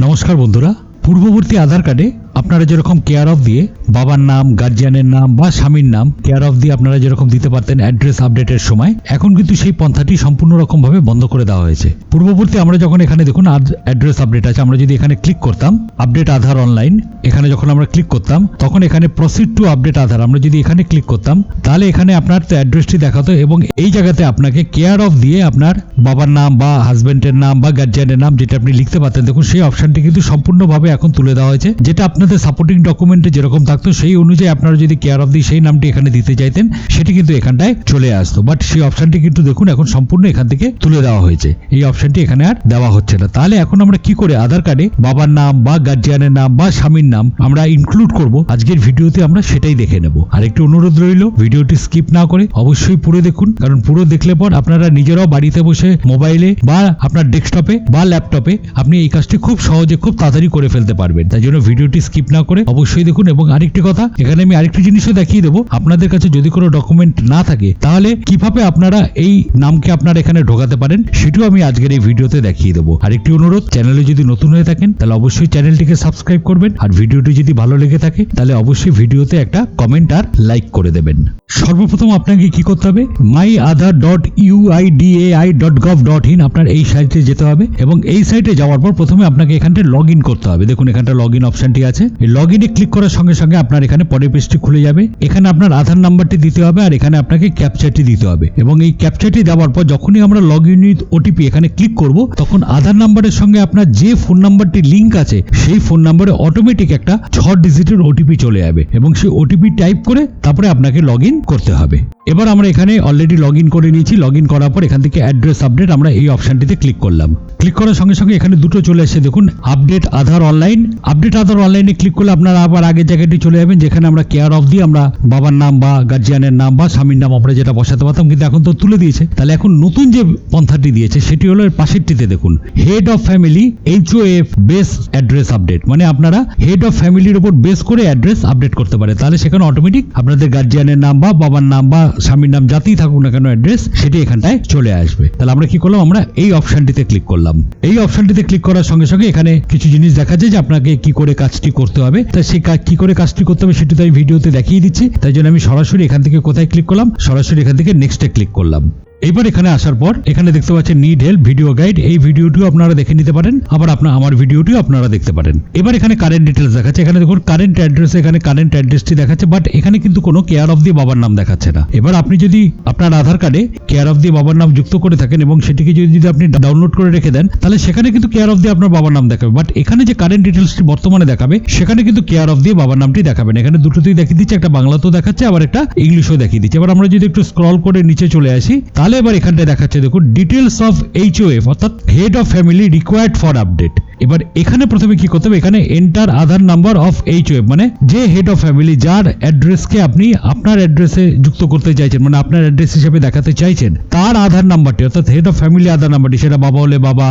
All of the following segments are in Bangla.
নমস্কার বন্ধুরা পূর্ববর্তী আধার কার্ডে আপনারা যেরকম কেয়ার অফ দিয়ে বাবার নাম গার্জিয়ানের নাম বা স্বামীর নাম কেয়ার অফ দিয়ে আপনারা যেরকম দিতে পারতেন অ্যাড্রেস আপডেটের সময়, এখন কিন্তু সেই পন্থাটি সম্পূর্ণ রকমভাবে বন্ধ করে দেওয়া হয়েছে। পূর্ববর্তী আমরা যখন এখানে দেখুন অ্যাড্রেস আপডেট আছে, আমরা যদি এখানে ক্লিক করতাম আপডেট আধার অনলাইন এখানে যখন আমরা ক্লিক করতাম, তখন এখানে প্রসিড টু আপডেট আধার, আমরা যদি এখানে ক্লিক করতাম, তাহলে এখানে আপনার অ্যাড্রেসটি দেখাতো এবং এই জায়গাতে আপনাকে কেয়ার অফ দিয়ে আপনার বাবার নাম বা হাজবেন্ডের নাম বা গার্জিয়ানের নাম যেটা আপনি লিখতে পারতেন, দেখুন সেই অপশনটি কিন্তু সম্পূর্ণভাবে এখন তুলে দেওয়া হয়েছে, যেটা আপনাদের সাপোর্টিং ডকুমেন্টে যেরকম থাকতো, সেই অনুযায়ী আপনারা যদি কেয়ার অফ দিয়ে সেই নামটি এখানে দিতে চাইতেন, সেটি কিন্তু এখানটায় চলে আসতো। বাট সেই অপশনটি কিন্তু দেখুন, এখন সম্পূর্ণ এখান থেকে তুলে দেওয়া হয়েছে। এই অপশনটি এখানে আর দেওয়া হচ্ছে না। তাহলে এখন আমরা কি করে আধার কার্ডে বাবার নাম বা গার্জিয়ানের নাম বা স্বামীর নাম আমরা ইনক্লুড করব? আজকের ভিডিওতে আমরা সেটাই দেখে নেব। আর একটু অনুরোধ রইল, ভিডিওটি স্কিপ না করে অবশ্যই পুরো দেখুন, কারণ পুরো দেখলে পর আপনারা নিজেরাও বাড়িতে বসে মোবাইলে বা আপনার ডেস্কটপে বা ল্যাপটপে আপনি এই কাজটি খুব সহজে, খুব তাড়াতাড়ি করে ফেলতে পারবেন। তাই জন্য ভিডিওটি স্কিপ না করে অবশ্যই দেখুন। এবং আরেকটি কথা, এখানে আমি আরেকটি জিনিসও দেখিয়ে দেবো। আপনাদের কাছে যদি কোনো ডকুমেন্ট না থাকে, তাহলে কীভাবে আপনারা এই নামকে আপনারা এখানে ঢোকাতে পারেন, সেটিও আমি আজকের এই ভিডিওতে দেখিয়ে দেবো। আরেকটি অনুরোধ, চ্যানেলে যদি নতুন হয়ে থাকেন, তাহলে অবশ্যই চ্যানেলটিকে সাবস্ক্রাইব করবেন। আর ভিডিওটি যদি ভালো লেগে থাকে, তাহলে অবশ্যই ভিডিওতে একটা কমেন্ট আর লাইক করে দেবেন। সর্বপ্রথম আপনাকে কি করতে হবে? My Aadhaar dot UIDAI dot gov dot in আপনার এই সাইটে যেতে হবে এবং এই সাইটে যাওয়ার পর প্রথমে আপনাকে এখানটা লগ ইন করতে হবে। দেখুন এখানটা লগ ইন অপশনটি আছে। লগ ইনে ক্লিক করার সঙ্গে সঙ্গে আপনার এখানে পরের পেজটি খুলে যাবে। এখানে আপনার আধার নাম্বারটি দিতে হবে আর এখানে আপনাকে ক্যাপচারটি দিতে হবে। এবং এই ক্যাপচারটি দেওয়ার পর যখনই আমরা লগ ইন উইথ ওটিপি এখানে ক্লিক করব, তখন আধার নাম্বারের সঙ্গে আপনার যে ফোন নাম্বারটি লিঙ্ক আছে, সেই ফোন নাম্বারে অটোমেটিক একটা ছ ডিজিটের ওটিপি চলে যাবে। এবং সেই ওটিপি টাইপ করে তারপরে আপনাকে লগ ইন করতে হবে। এবার আমরা এখানে অলরেডি লগ করে নিয়েছি। লগ করার পর এখান থেকে অ্যাড্রেস আপডেট আমরা এই অপশনটিতে ক্লিক করলাম। ক্লিক করার সঙ্গে সঙ্গে এখানে দুটো চলে আসছে দেখুন update Aadhaar online update Aadhaar অনলাইনে ক্লিক করলে আপনারা আবার আগের জায়গাটি চলে যাবেন, যেখানে আমরা কেয়ার অফ দিয়ে আমরা বাবার নাম বা গার্জিয়ানের নাম বা স্বামীর নাম আমরা যেটা বসাতে পারতাম, কিন্তু এখন তো তুলে দিয়েছে। তাহলে এখন নতুন যে পন্থাটি দিয়েছে, সেটি হলো এর পাশেরটিতে দেখুন head of family H O F base address update মানে আপনারা হেড অফ ফ্যামিলির উপর বেস করে অ্যাড্রেস আপডেট করতে পারে তাহলে সেখানে অটোমেটিক আপনাদের গার্জিয়ানের নাম বা বাবার নাম বা স্বামীর নাম যাতেই থাকুক না কেন অ্যাড্রেস সেটি এখানটায় চলে আসবে। তাহলে আমরা কি করলাম? আমরা এই অপশনটিতে ক্লিক করলাম। এই অপশনটিতে ক্লিক করার সঙ্গে সঙ্গে এখানে কিছু জিনিস দেখা যায় যে আপনাকে কি করে কাজটি করতে হবে। তাই সেই কাজ কি করে কাজটি করতে হবে সেটি তো আমি ভিডিওতে দেখিয়ে দিচ্ছি। তাই জন্য আমি সরাসরি এখান থেকে কোথায় ক্লিক করলাম? সরাসরি এখান থেকে নেক্সটে ক্লিক করলাম। এইবার এখানে আসার পর এখানে দেখতে পাচ্ছেন নিড হেল্প ভিডিও গাইড এই ভিডিওটিও আপনারা দেখে নিতে পারেন। আবার আপনার আমার ভিডিওটিও আপনারা দেখতে পারেন। এবার এখানে কারেন্ট ডিটেলস দেখাচ্ছে। এখানে দেখুন কারেন্ট অ্যাড্রেস এখানে কারেন্ট অ্যাড্রেসটি দেখাচ্ছে বাট এখানে কিন্তু কোনো কেয়ার অফ দি বাবার নাম দেখাচ্ছে না। এবার আপনি যদি আপনার আধার কার্ডে কেয়ার অফ দি বাবার নাম যুক্ত করে থাকেন এবং সেটিকে যদি যদি আপনি ডাউনলোড করে রেখে দেন, তাহলে সেখানে কিন্তু কেয়ার অফ দি আপনার বাবার নাম দেখাবে। বাট এখানে যে কারেন্ট ডিটেলসটি বর্তমানে দেখাবে, সেখানে কিন্তু কেয়ার অফ দিয়ে বাবার নামটি দেখাবেন এখানে দুটোতেই দেখিয়ে দিচ্ছে, একটা বাংলাতেও দেখাচ্ছে, আবার একটা ইংলিশও দেখিয়ে দিচ্ছে। এবার আমরা যদি একটু স্ক্রল করে নিচে চলে আসি, তাহলে এবার এখানটায় দেখাচ্ছে দেখুন ডিটেলস অফ এইচ অর্থাৎ head of family required for update এবার এখানে প্রথমে কি করতে হবে? এখানে enter Aadhaar number of H web মানে যে হেড অফ ফ্যামিলি যার অ্যাড্রেসকে আপনি আপনার অ্যাড্রেসে যুক্ত করতে চাইছেন মানে আপনার অ্যাড্রেস হিসেবে দেখাতে চাইছেন, তার আধার নাম্বারটি অর্থাৎ হেড অফ ফ্যামিলি আধার নাম্বারটি সেটা বাবা হলে বাবা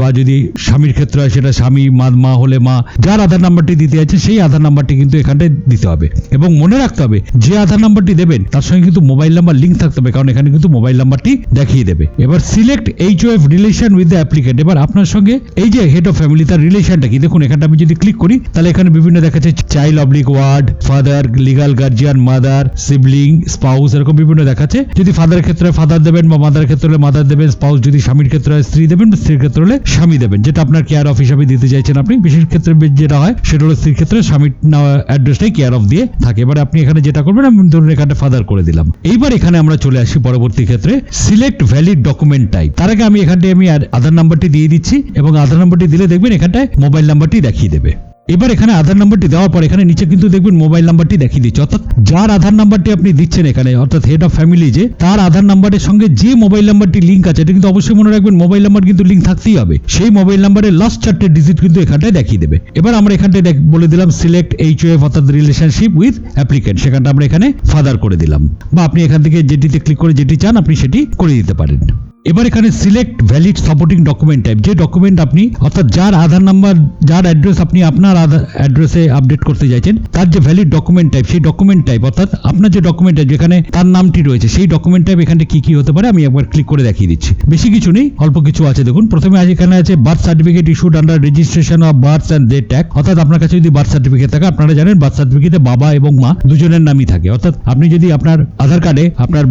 বা যদি স্বামীর ক্ষেত্রে হয় সেটা স্বামী, মা মা হলে মা, যার আধার নাম্বারটি দিতে আছে সেই আধার নাম্বারটি কিন্তু এখানটায় দিতে হবে। এবং মনে রাখতে হবে, যে আধার নাম্বারটি দেবেন, তার সঙ্গে কিন্তু মোবাইল নাম্বার লিঙ্ক থাকতে হবে, কারণ এখানে কিন্তু মোবাইল নাম্বারটি দেখিয়ে দেবে। এবার select H F relation with the applicant এবার আপনার সঙ্গে এই যে হেড ফ্যামিলি তার রিলেশনটা কি? দেখুন, এখানটা আমি যদি ক্লিক করি, তাহলে এখানে বিভিন্ন দেখাচ্ছে child oblique ward father legal guardian mother sibling spouse এরকম বিভিন্ন দেখাচ্ছে। যদি ফাদারের ক্ষেত্রে ফাদার দেবেন বা মাদার ক্ষেত্রে হলে মাদার দেবেন স্পাউস যদি স্বামীর ক্ষেত্রে হয়, স্ত্রী দেবেন, স্ত্রীর ক্ষেত্রে হলে স্বামী দেবেন, যেটা আপনার কেয়ার অফ হিসাবে দিতে চাইছেন আপনি। বিশেষ ক্ষেত্রে যেটা হয়, সেটা হলো স্ত্রীর ক্ষেত্রে স্বামীর অ্যাড্রেসটাই কেয়ার অফ দিয়ে থাকে। এবার আপনি এখানে যেটা করবেন, আমি ধরুন এখানে ফাদার করে দিলাম। এইবার এখানে আমরা চলে আসি পরবর্তী ক্ষেত্রে সিলেক্ট ভ্যালিড ডকুমেন্ট টাইপ তার আগে আমি এখানটায় আমি আধার নাম্বারটি দিয়ে দিচ্ছি এবং আধার নাম্বারটি দিলে দেখবেন এখানটায় মোবাইল নাম্বারটি দেখিয়ে দেবে। এবার এখানে আধার নাম্বারটি দেওয়ার পর এখানে নিচে কিন্তু দেখবেন মোবাইল নাম্বারটি দেখিয়ে দিচ্ছে। অর্থাৎ যার আধার নাম্বারটি আপনি দিচ্ছেন এখানে, অর্থাৎ হেড অফ ফ্যামিলি যে, তার আধার নাম্বারের সঙ্গে যে মোবাইল নাম্বারটি লিঙ্ক আছে, এটা কিন্তু অবশ্যই মনে রাখবেন মোবাইল নাম্বার কিন্তু লিঙ্ক থাকতেই হবে। সেই মোবাইল নাম্বারের লাস্ট চারটে ডিজিট কিন্তু এখানটায় দেখিয়ে দেবে। এবার আমরা এখানটায় বলে দিলাম সিলেক্ট এইচ এফ অর্থাৎ রিলেশনশিপ উইথ অ্যাপ্লিকেন্ট সেখানটা আমরা এখানে ফাদার করে দিলাম। বা আপনি এখান থেকে যেটিতে ক্লিক করে যেটি চান, আপনি সেটি করে দিতে পারেন। এবার এখানে select valid supporting document type যে ডকুমেন্ট আপনি, অর্থাৎ যার আধার নাম্বার যার অ্যাড্রেস আপনি আপনার আধার অ্যাড্রেসে আপডেট করতে চাইছেন, তার যে ভ্যালিড ডকুমেন্ট টাইপ সেই ডকুমেন্ট টাইপ অর্থাৎ আপনার যে ডকুমেন্ট টাইপ যেখানে তার নামটি রয়েছে, সেই ডকুমেন্ট টাইপ এখানে কি কি হতে পারে আমি একবার ক্লিক করে দেখিয়ে দিচ্ছি। বেশি কিছু নেই, অল্প কিছু আছে। দেখুন, প্রথমে আজ এখানে আছে birth certificate issued under registration of birth and death tag অর্থাৎ আপনার কাছে যদি বার্থ সার্টিফিকেট থাকে, আপনারা জানেন বার্থ সার্টিফিকেটে বাবা এবং মা দুজনের নামই থাকে। অর্থাৎ আপনি যদি আপনার আধার কার্ডে আপনার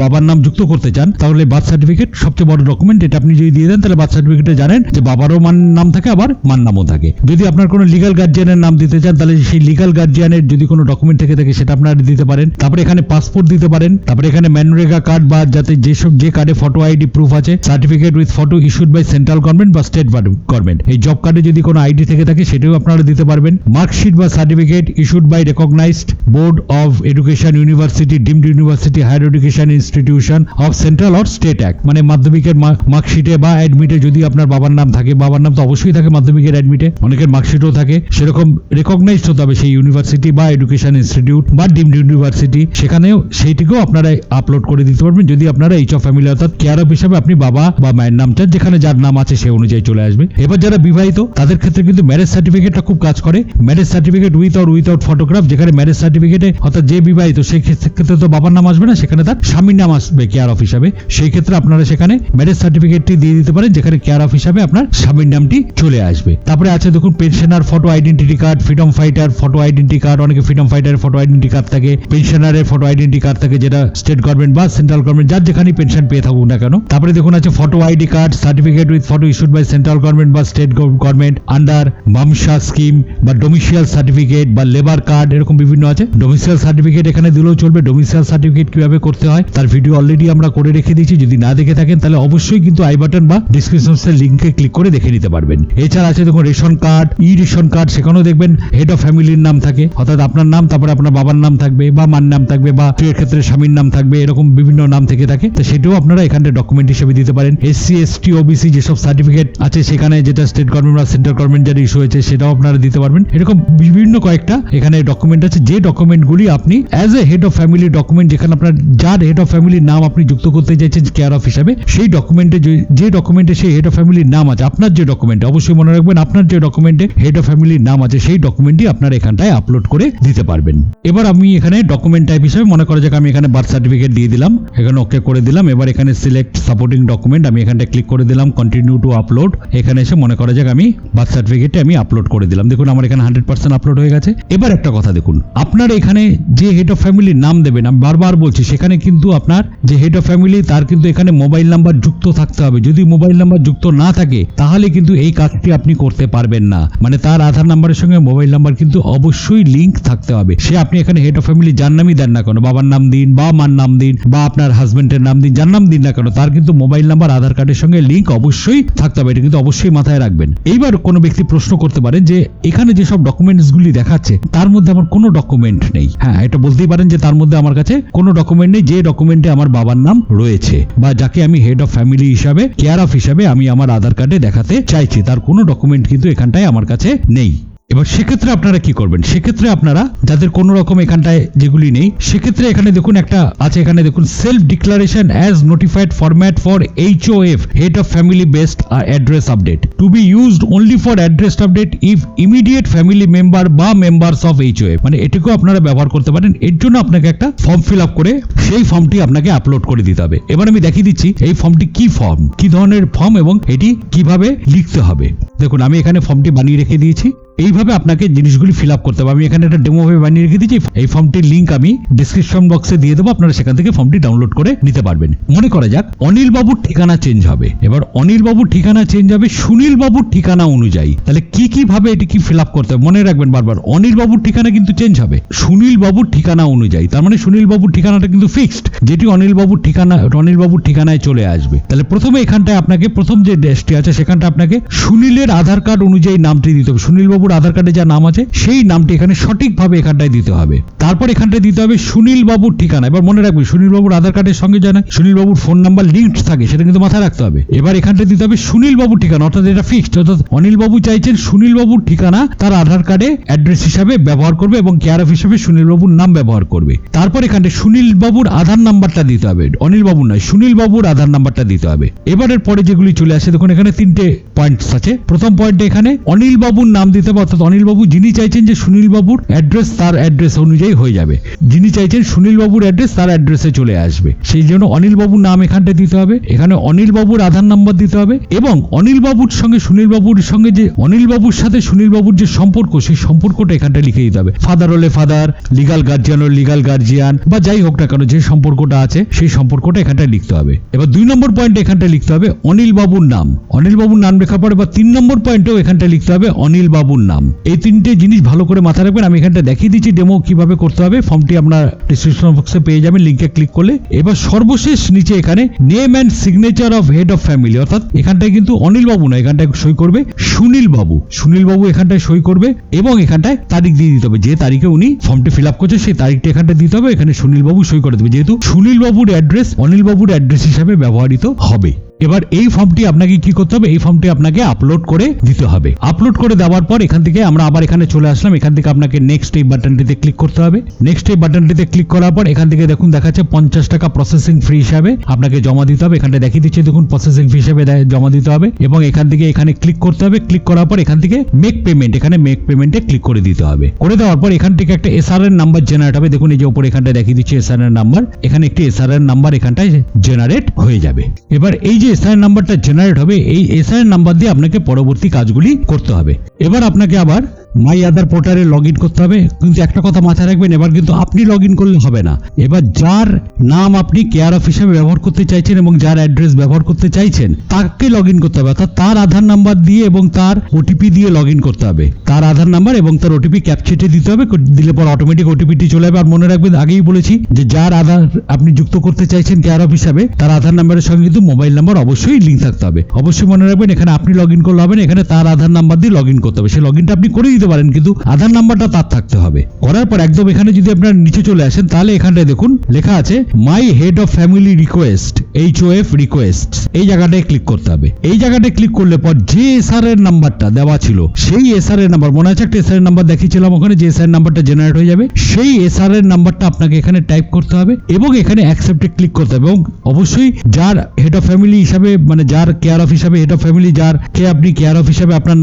বাবার নাম যুক্ত করতে চান, তাহলে বার্থ সার্টিফিকেট সবচেয়ে বড় ডকুমেন্ট এটা আপনি যদি দিয়ে দেন, তাহলে বার্থ সার্টিফিকেটে জানেন যে বাবারও মান নাম থাকে, আবার মার নামও থাকে। যদি আপনার কোনো লিগাল গার্জিয়ানের নাম দিতে চান, তাহলে সেই লিগাল গার্জিয়ানের যদি কোনো ডকুমেন্ট থেকে থাকে, সেটা আপনারা দিতে পারেন। তারপরে এখানে পাসপোর্ট দিতে পারেন। তারপরে এখানে ম্যানরেগা কার্ড বা যাতে যেসব যে কার্ডে ফটো আইডি প্রুফ আছে certificate with photo issued by central government বা স্টেট গভর্নমেন্ট এই জব কার্ডে যদি কোনো আইডি থেকে থাকে, সেটাও আপনারা দিতে পারবেন। মার্কশিট বা certificate issued by recognised board of education university deemed university higher education institution of central or state act মানে মাধ্যমিকের মার্কশিটে বা অ্যাডমিটে যদি আপনার বাবার নাম থাকে, বাবার নাম তো অবশ্যই থাকে মাধ্যমিকের অ্যাডমিটে অনেকের মার্কশিটও থাকে। সেরকম রেকগনাইজড হতে হবে সেই ইউনিভার্সিটি বা এডুকেশন ইনস্টিটিউট বা ডিমড ইউনিভার্সিটি সেখানেও সেইটিকেও আপনারা আপলোড করে দিতে পারবেন, যদি আপনারা এইচ অফ ফ্যামিলি অর্থাৎ কেয়ার অফ হিসাবে আপনি বাবা বা মায়ের নাম চান, যেখানে যার নাম আছে সে অনুযায়ী চলে আসবে। এবার যারা বিবাহিত, তাদের ক্ষেত্রে কিন্তু ম্যারেজ সার্টিফিকেটটা খুব কাজ করে। Marriage certificate with or without photograph যেখানে ম্যারেজ সার্টিফিকেটে অর্থাৎ যে বিবাহিত, সেই ক্ষেত্রে তো বাবার নাম আসবে না, সেখানে তার স্বামীর নাম আসবে কেয়ার অফ হিসাবে। সেই ক্ষেত্রে আপনারা সেখানে ম্যারেজ সার্টিফিকেটটি দিয়ে দিতে পারেন, যেখানে কেয়ার অফ হিসাবে আপনার স্বামীর নামটি চলে আসবে। তারপরে আছে দেখুন pensioner photo identity card freedom fighter photo identity card অনেকে ফ্রিডম ফাইটারের ফটো আইডেন্টি কার্ড থাকে পেনশনারের ফটো আইডেন্টি কার্ড থাকে, যেটা স্টেট গভর্নমেন্ট বা সেন্ট্রাল গভর্নমেন্ট যার যেখানে পেনশন পেয়ে থাকুক না কেন। তারপরে দেখুন আছে photo ID card certificate with photo issued by central government বা স্টেট গভর্নমেন্ট আন্ডার মামসা স্কিম বা ডোমিসিয়াল সার্টিফিকেট বা লেবার কার্ড এরকম বিভিন্ন আছে। ডোমিসিয়াল সার্টিফিকেট এখানে দিলেও চলবে। ডোমিসিয়াল সার্টিফিকেট কীভাবে করতে হয়, তার ভিডিও অলরেডি আমরা করে রেখে দিয়েছি। যদি না দেখে থাকেন, তাহলে অবশ্যই কিন্তু আই বাটন বা ডিসক্রিপশন লিঙ্কে ক্লিক করে দেখে নিতে পারবেন। এছাড়া আছে দেখুন ration card e ration card, সেখানেও দেখবেন হেড অফ ফ্যামিলির নাম থাকে। অর্থাৎ আপনার নাম, তারপরে আপনার বাবার নাম থাকবে, বা মার নাম থাকবে, বা স্ত্রীর ক্ষেত্রে স্বামীর নাম থাকবে, এরকম বিভিন্ন নাম থেকে থাকে। তো সেটাও আপনারা এখানে ডকুমেন্ট হিসেবে দিতে পারেন। এসসি এসটি ওবিসি যেসব সার্টিফিকেট আছে, সেখানে যেটা স্টেট গভর্নমেন্ট বা সেন্ট্রাল গভর্নমেন্ট যার ইস্যু হয়েছে, সেটাও আপনারা দিতে পারবেন। এরকম বিভিন্ন কয়েকটা এখানে ডকুমেন্ট আছে। যে ডকুমেন্টগুলি আপনি as a head of family document যেখানে আপনার যার হেড অফ ফ্যামিলির নাম আপনি যুক্ত করতে চাইছেন কেয়ার অফ হিসাবে সেই ডকুমেন্টে যে ডকুমেন্টে সেই হেড অফ ফ্যামিলির নাম আছে, আপনার যে ডকুমেন্টে অবশ্যই মনে রাখবেন, আপনার যে ডকুমেন্টে হেড অফ ফ্যামিলির নাম আছে, সেই ডকুমেন্টই আপনারা এখানটায় আপলোড করে দিতে পারবেন। এবার আমি এখানে ডকুমেন্ট টাইপ হিসেবে মনে করা যাক, আমি এখানে বার্থ সার্টিফিকেট দিয়ে দিলাম, এখানে ওকে করে দিলাম, এবার এখানে সিলেক্ট সাপোর্টিং ডকুমেন্ট আমি এখানটা ক্লিক করে দিলাম কন্টিনিউ টু আপলোড এখানে এসে মনে করা যাক আমি বার্থ সার্টিফিকেটে আমি আপলোড করে দিলাম। দেখুন, আমার এখানে হান্ড্রেড পার্সেন্ট আপলোড হয়ে গেছে। এবার একটা কথা দেখুন, আপনার এখানে যে হেড অফ ফ্যামিলির নাম দেবেন, আমি বারবার বলছি, সেখানে কিন্তু আপনার যে হেড অফ ফ্যামিলি তার কিন্তু এখানে মোবাইল নাম্বার যুক্ত থাকতে হবে। যদি মোবাইল নাম্বার যুক্ত না থাকে, তাহলে কিন্তু এই কাজটি আপনি করতে পারবেন না। মানে তার আধার নাম্বারের সঙ্গে মোবাইল নাম্বার কিন্তু অবশ্যই লিংক থাকতে হবে। সে আপনি এখানে হেড অফ ফ্যামিলি যার নামই দেন না কেন? বাবার নাম দিন, বা মার নাম দিন, বা আপনার হাজবেন্ডের নাম দিন, যার নাম দিন না কেন, তার কিন্তু মোবাইল নাম্বার, আধার কার্ডের সঙ্গে লিংক অবশ্যই থাকতে হবে। এটা কিন্তু অবশ্যই মাথায় রাখবেন। এইবার কোনো ব্যক্তি প্রশ্ন করতে পারেন যে, এখানে যেসব ডকুমেন্টসগুলি দেখাচ্ছে, তার মধ্যে আমার কোনো ডকুমেন্ট নেই। হ্যাঁ এটা বলতেই পারেন যে তার মধ্যে আমার কাছে কোনো ডকুমেন্ট নেই, যে ডকুমেন্টে আমার বাবার নাম রয়েছে, বা যাকে আমি হেড অফ ফ্যামিলি হিসাবে কেয়ার অফ হিসাবে আমি আমার আধার কার্ডে দেখাতে চাইছি। তার কোনো ডকুমেন্ট কিন্তু এখানটায় আমার কাছে নেই। এবার সেক্ষেত্রে আপনারা কি করবেন? সেক্ষেত্রে আপনারা যাদের কোনো রকম এখানটায় যেগুলি নেই, সেক্ষেত্রে এখানে দেখুন একটা আছে, এখানে দেখুন self declaration as notified format for H O F head of family based address update to be used only for address update if immediate family member বা members of H O F মানে এটিকেও আপনারা ব্যবহার করতে পারেন, এর জন্য আপনাকে একটা ফর্ম ফিল আপ করে সেই ফর্মটি আপনাকে আপলোড করে দিতে হবে। এবার আমি দেখিয়ে দিচ্ছি এই ফর্মটি কি ফর্ম কি ধরনের ফর্ম এবং এটি কীভাবে লিখতে হবে। দেখুন, আমি এখানে ফর্মটি বানিয়ে রেখে দিয়েছি। এইভাবে আপনাকে জিনিসগুলি ফিল আপ করতে হবে। আমি এখানে একটা ডেমো ভাবে বানিয়ে রেখে দিয়েছি এই ফর্মটির লিঙ্ক আমি ডিসক্রিপশন বক্সে দিয়ে দেবো। আপনারা সেখান থেকে ফর্মটি ডাউনলোড করে নিতে পারবেন। মনে করা যাক অনিল বাবুর ঠিকানা চেঞ্জ হবে। এবার অনিল বাবুর ঠিকানা চেঞ্জ হবে সুনীল বাবুর ঠিকানা অনুযায়ী। তাহলে কি কি ভাবে এটি কি ফিল আপ করতে হবে? মনে রাখবেন বারবার অনিল বাবুর ঠিকানা কিন্তু চেঞ্জ হবে। সুনীল বাবুর ঠিকানা অনুযায়ী। তার মানে সুনীল বাবুর ঠিকানাটা কিন্তু ফিক্সড। যেটি অনিল বাবুর ঠিকানা অনিল বাবুর ঠিকানায় চলে আসবে। তাহলে প্রথমে এখানটায় আপনাকে, প্রথম যে ডেস্কটি আছে, সেখানটা আপনাকে সুনীলের আধার কার্ড অনুযায়ী নামটি দিতে হবে। সুনীল বাবুর বাবুর আধার কার্ডে যা নাম আছে, সেই নামটি এখানে সঠিকভাবে এখানটায় দিতে হবে। তারপর এখানটায় দিতে হবে সুনীল বাবুর ঠিকানা। এবার মনে রাখবে সুনীল বাবুর আধার কার্ডের সঙ্গে জানা সুনীল বাবুর ফোন নাম্বার লিঙ্কড থাকে, সেটা কিন্তু মাথায় রাখতে হবে। এবার এখানটায় দিতে হবে সুনীল বাবুর ঠিকানা, অর্থাৎ এটা ফিক্সড অর্থাৎ অনিল বাবু চাইছেন সুনীল বাবুর ঠিকানা, তার আধার কার্ডে অ্যাড্রেস হিসাবে ব্যবহার করবে এবং কেয়ার অফ হিসাবে সুনীল বাবুর নাম ব্যবহার করবে। তারপর এখানে সুনীল বাবুর আধার নাম্বারটা দিতে হবে। অনিল বাবুর নয় সুনীল বাবুর আধার নাম্বারটা দিতে হবে। এবারের পরে যেগুলি চলে আসে, দেখুন এখানে তিনটে পয়েন্টস আছে। প্রথম পয়েন্টে এখানে অনিল বাবুর নাম দিতে অর্থাৎ অনিল বাবু যিনি চাইছেন যে সুনীল বাবুর অ্যাড্রেস তার অ্যাড্রেস অনুযায়ী হয়ে যাবে। যিনি চাইছেন সুনীল বাবুর অ্যাড্রেস তার অ্যাড্রেসে চলে আসবে। সেই জন্য অনিল বাবুর নাম এখানটা দিতে হবে, এখানে অনিল বাবুর আধার নাম্বার দিতে হবে এবং অনিল বাবুর সঙ্গে সুনীল বাবুর সঙ্গে যে অনিল বাবুর সাথে সুনীল বাবুর যে সম্পর্ক, সেই সম্পর্কটা এখানটা লিখে দিতে হবে। ফাদার হলে ফাদার লিগাল গার্জিয়ান হলে লিগাল গার্জিয়ান বা যাই হোক না কেন যে সম্পর্কটা আছে, সেই সম্পর্কটা এখানটা লিখতে হবে। এবার দুই নম্বর পয়েন্ট এখানটা লিখতে হবে অনিল বাবুর নাম। অনিল বাবুর নাম লেখার পরে বা তিন নম্বর পয়েন্টেও এখানটা লিখতে হবে অনিল বাবুর নাম। এই তিনটে জিনিস ভালো করে মাথায় রাখবেন। আমি এখানটা দেখিয়ে দিচ্ছি ডেমো কীভাবে করতে হবে। ফর্মটি আপনার ডিসক্রিপশন বক্সে পেয়ে যাবেন। লিঙ্কে ক্লিক করলে। এবার সর্বশেষ নিচে এখানে name and signature of head of family অর্থাৎ এখানটায় কিন্তু অনিল বাবু না, এখানটায় সই করবে সুনীল বাবু সুনীল বাবু এখানটায় সই করবে এবং এখানটায় তারিখ দিয়ে দিতে হবে। যে তারিখে উনি ফর্মটি ফিল আপ করছে, সেই তারিখটা এখানটায় দিতে হবে। এখানে সুনীল বাবু সই করে দেবে। যেহেতু সুনীল বাবুর অ্যাড্রেস অনিল বাবুর অ্যাড্রেস হিসাবে ব্যবহৃত হবে। এবার এই ফর্মটি আপনাকে কি করতে হবে? এই ফর্মটি আপনাকে আপলোড করে দিতে হবে। আপলোড করে দেওয়ার পর এখান থেকে আমরা আবার এখানে চলে আসলাম। এখান থেকে আপনাকে নেক্সট এই বাটনটিতে ক্লিক করতে হবে। নেক্সট এই বাটনটিতে ক্লিক করার পর এখান থেকে দেখুন দেখাচ্ছে পঞ্চাশ টাকা প্রসেসিং ফ্রি হিসাবে আপনাকে জমা দিতে হবে। এখানে দেখিয়ে দিচ্ছে, দেখুন প্রসেসিং ফি হিসাবে জমা দিতে হবে এবং এখান থেকে এখানে ক্লিক করতে হবে। ক্লিক করার পর এখান থেকে মেক পেমেন্ট এখানে মেক পেমেন্টে ক্লিক করে দিতে হবে। করে দেওয়ার পর এখান থেকে একটা এসআর এর নাম্বার জেনারেট হবে। দেখুন এই যে উপরে এখানটায় দেখিয়ে দিচ্ছে এসআর এর নাম্বার এখানে একটি এসআর এর নাম্বার এখানটায় জেনারেট হয়ে যাবে। এবার এই যে এসআর নাম্বারটা জেনারেট হবে, এই এসআর নাম্বার দিয়ে আপনাকে পরবর্তী কাজগুলি করতে হবে। এবার আপনাকে আবার মাই আধার পোর্টালে লগ ইন করতে হবে। কিন্তু একটা কথা মাথায় রাখবেন, এবার কিন্তু আপনি লগ ইন করলে হবে না। এবার যার নাম আপনি কেয়ার অফ হিসাবে ব্যবহার করতে চাইছেন এবং যার অ্যাড্রেস ব্যবহার করতে চাইছেন, তাকে লগ ইন করতে হবে। অর্থাৎ তার আধার নাম্বার দিয়ে এবং তার ওটিপি দিয়ে লগ ইন করতে হবে। তার আধার নাম্বার এবং তার ওটিপি ক্যাপচেটে দিতে হবে। দিলে পর অটোমেটিক ওটিপিটি চলে যাবে। আর মনে রাখবেন, আগেই বলেছি যে যার আধার আপনি যুক্ত করতে চাইছেন কেয়ার অফ হিসাবে তার আধার নাম্বারের সঙ্গে কিন্তু মোবাইল নাম্বার অবশ্যই লিঙ্ক থাকতে হবে। অবশ্যই মনে রাখবেন, এখানে আপনি লগ ইন করলে হবে না, এখানে তার আধার নাম্বার দিয়ে লগ ইন করতে হবে। সেই লগ ইনটা আপনি করে দিতে পারেন, কিন্তু আধার নাম্বারটা তার থাকতে হবে। করার পর একদম এখানে যদি আপনার নিচে চলে আসেন, তাহলে এখানটায় দেখুন, লেখা আছে my head of family request H O F request এই জায়গাটায় ক্লিক করতে হবে। এই জায়গাটায় ক্লিক করলে পর যে এসআর এর নাম্বারটা দেওয়া ছিল, সেই এসআর এর নাম্বার, মনে আছে একটা এসআর এর নাম্বার দেখিয়েছিলাম ওখানে, যে এসআর নাম্বারটা জেনারেট হয়ে যাবে, সেই এসআর এর নাম্বারটা আপনাকে এখানে টাইপ করতে হবে এবং এখানে অ্যাকসেপ্টে ক্লিক করতে হবে এবং অবশ্যই যার হেড অফ ফ্যামিলি হিসাবে মানে যার কেয়ার অফ হিসাবে হেড অফ ফ্যামিলি যার কে আপনি কেয়ার অফ হিসাবে আপনার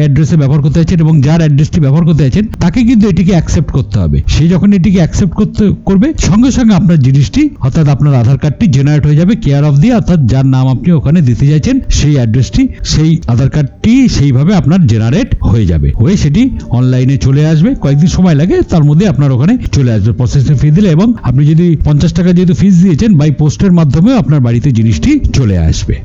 অ্যাড্রেসে ব্যবহার করতে চাইছেন এবং যার অ্যাড্রেসটি ব্যবহার করতে চাইছেন তাকে কিন্তু এটিকে অ্যাকসেপ্ট করতে হবে। সে যখন এটিকে অ্যাকসেপ্ট করতে করবে, সঙ্গে সঙ্গে আপনার জিনিসটি, অর্থাৎ আপনার আধার কার্ডটি জেনারেট হয়ে যাবে কেয়ার অফ দিয়ে অর্থাৎ যার নাম আপনি ওখানে দিতে চাইছেন সেই অ্যাড্রেসটি সেই আধার কার্ডটি সেইভাবে আপনার জেনারেট হয়ে যাবে। হয়ে সেটি অনলাইনে চলে আসবে। কয়েকদিন সময় লাগে, তার মধ্যে আপনার ওখানে চলে আসবে। প্রসেসিং ফি দিলে এবং আপনি যদি পঞ্চাশ টাকা যেহেতু ফিস দিয়েছেন বাই পোস্টের মাধ্যমেও আপনার বাড়িতে জিনিসটি চলে আসবে।